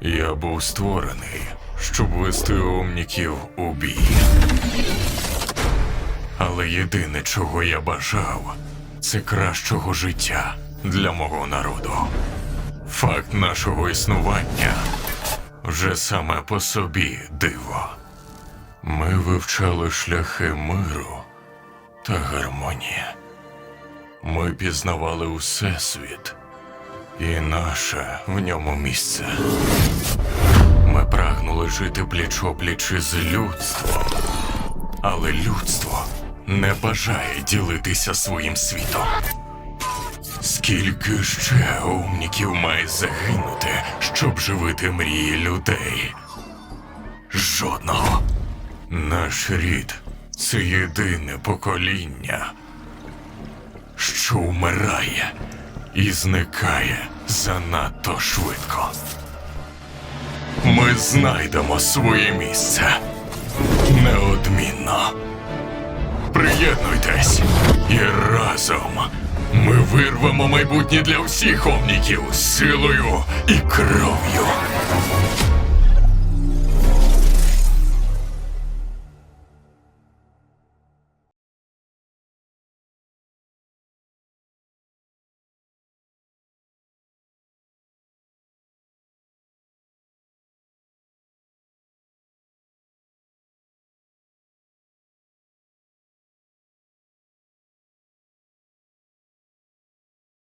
Я був створений, щоб вести омніків у бій. Але єдине, чого я бажав, це кращого життя для мого народу. Факт нашого існування вже саме по собі диво. Ми вивчали шляхи миру та гармонії. Ми пізнавали Усесвіт і наше в ньому місце. Ми прагнули жити пліч-опліч із людством, але людство не бажає ділитися своїм світом. Скільки ще умніків має загинути, щоб живити мрії людей? Жодного. Наш рід це єдине покоління, що вмирає і зникає занадто швидко. Ми знайдемо своє місце неодмінно. Приєднуйтесь і разом ми вирвемо майбутнє для всіх омніків силою і.